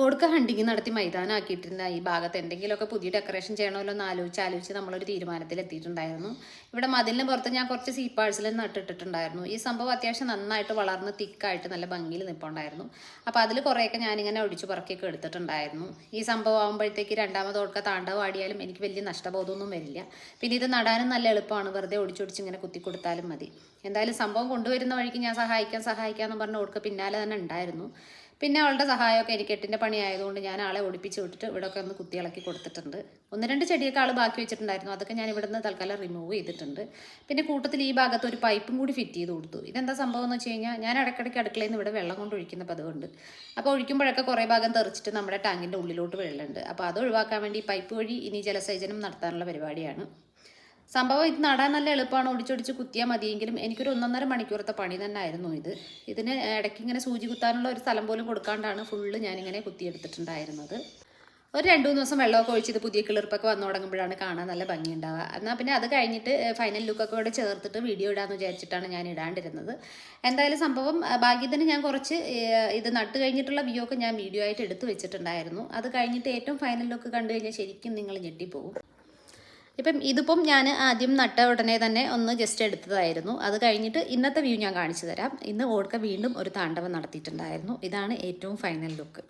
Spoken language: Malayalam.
ഓടുക്ക ഹണ്ടിങ് നടത്തി മൈതാനാക്കിയിട്ടിരുന്ന ഈ ഭാഗത്ത് എന്തെങ്കിലുമൊക്കെ പുതിയ ഡെക്കറേഷൻ ചെയ്യണമല്ലോ എന്ന് ആലോചിച്ച് ആലോചിച്ച് നമ്മളൊരു തീരുമാനത്തിൽ എത്തിയിട്ടുണ്ടായിരുന്നു. ഇവിടെ മതിലിന് പുറത്ത് ഞാൻ കുറച്ച് സീപ്പാഴ്സിൽ നട്ടിട്ടിട്ടുണ്ടായിരുന്നു. ഈ സംഭവം അത്യാവശ്യം നന്നായിട്ട് വളർന്ന് തിക്കായിട്ട് നല്ല ഭംഗിയിൽ നിൽപ്പുണ്ടായിരുന്നു അപ്പോൾ അതിൽ കുറേയൊക്കെ ഞാനിങ്ങനെ ഒടിച്ചു പറക്കിയൊക്കെ എടുത്തിട്ടുണ്ടായിരുന്നു. ഈ സംഭവം ആകുമ്പോഴത്തേക്ക് രണ്ടാമത് ഓടുക്ക താണ്ടവാടിയാലും എനിക്ക് വലിയ നഷ്ടബോധമൊന്നും വരില്ല. പിന്നെ ഇത് നടാനും നല്ല എളുപ്പമാണ്. വെറുതെ ഒടിച്ചൊടിച്ച് ഇങ്ങനെ കുത്തി കൊടുത്താലും മതി. എന്തായാലും സംഭവം കൊണ്ടുവരുന്ന വഴിക്ക് ഞാൻ സഹായിക്കാം സഹായിക്കാമെന്ന് പറഞ്ഞ് ഓടുക്ക പിന്നാലെ തന്നെ ഉണ്ടായിരുന്നു. പിന്നെ അവളുടെ സഹായമൊക്കെ എനിക്ക് എട്ടിന്റെ പണി ആയതുകൊണ്ട് ഞാൻ ആളെ ഒടിപ്പിച്ച് വിട്ടിട്ട് ഇവിടെയൊക്കെ ഒന്ന് കുത്തിയിളക്കി കൊടുത്തിട്ടുണ്ട്. ഒന്ന് രണ്ട് ചെടിയൊക്കെ ആൾ ബാക്കി വെച്ചിട്ടുണ്ടായിരുന്നു. അതൊക്കെ ഞാൻ ഇവിടുന്ന് തൽക്കാലം റിമൂവ് ചെയ്തിട്ടുണ്ട്. പിന്നെ കൂട്ടത്തിൽ ഈ ഭാഗത്ത് ഒരു പൈപ്പും കൂടി ഫിറ്റ് ചെയ്ത് കൊടുത്തു. ഇതെന്താ സംഭവം എന്ന് വെച്ച് കഴിഞ്ഞാൽ ഞാൻ ഇടയ്ക്കിടയ്ക്ക് അടുക്കളയിൽ നിന്ന് ഇവിടെ വെള്ളം കൊണ്ട് ഒഴിക്കുന്ന പതിവുണ്ട്. അപ്പോൾ ഒഴിക്കുമ്പോഴൊക്കെ കുറേ ഭാഗം തെറിച്ചിട്ട് നമ്മുടെ ടാങ്കിന്റെ ഉള്ളിലോട്ട് വെള്ളമുണ്ട്. അപ്പോൾ അത് ഒഴിവാക്കാൻ വേണ്ടി പൈപ്പ് വഴി ഇനി ജലസേചനം നടത്താനുള്ള പരിപാടിയാണ്. സംഭവം ഇത് നടാൻ നല്ല എളുപ്പമാണ്. ഒടിച്ചൊടിച്ച് കുത്തിയാൽ മതിയെങ്കിലും എനിക്കൊരു ഒന്നൊന്നര മണിക്കൂറത്തെ പണി തന്നെ ആയിരുന്നു ഇത്. ഇതിന് ഇടയ്ക്ക് ഇങ്ങനെ സൂചി കുത്താനുള്ള ഒരു സ്ഥലം പോലും കൊടുക്കാണ്ടാണ് ഫുള്ള് ഞാനിങ്ങനെ കുത്തിയെടുത്തിട്ടുണ്ടായിരുന്നത്. ഒരു രണ്ട് മൂന്ന് ദിവസം വെള്ളമൊക്കെ ഒഴിച്ച് ഇത് പുതിയ കിളിർപ്പൊക്കെ വന്നു തുടങ്ങുമ്പോഴാണ് കാണാൻ നല്ല ഭംഗിയുണ്ടാവുക. എന്നാൽ പിന്നെ അത് കഴിഞ്ഞിട്ട് ഫൈനൽ ലുക്കൊക്കെ കൂടെ ചേർത്തിട്ട് വീഡിയോ ഇടാമെന്ന് വിചാരിച്ചിട്ടാണ് ഞാൻ ഇടാണ്ടിരുന്നത്. എന്തായാലും സംഭവം ഭാഗ്യത്തിന് ഞാൻ കുറച്ച് ഇത് നട്ട് കഴിഞ്ഞിട്ടുള്ള വ്യൂ ഒക്കെ ഞാൻ വീഡിയോ ആയിട്ട് എടുത്തു വെച്ചിട്ടുണ്ടായിരുന്നു. അത് കഴിഞ്ഞിട്ട് ഏറ്റവും ഫൈനൽ ലുക്ക് കണ്ടു കഴിഞ്ഞാൽ ശരിക്കും നിങ്ങൾ ഞെട്ടിപ്പോകും ഇപ്പം ഇതിപ്പം ഞാൻ ആദ്യം നട്ട ഉടനെ തന്നെ ഒന്ന് ജസ്റ്റ് എടുത്തതായിരുന്നു. അത് കഴിഞ്ഞിട്ട് ഇന്നത്തെ വ്യൂ ഞാൻ കാണിച്ചു തരാം. ഇന്ന് ഓടുക്ക വീണ്ടും ഒരു താണ്ഡവം നടത്തിയിട്ടുണ്ടായിരുന്നു. ഇതാണ് ഏറ്റവും ഫൈനൽ ലുക്ക്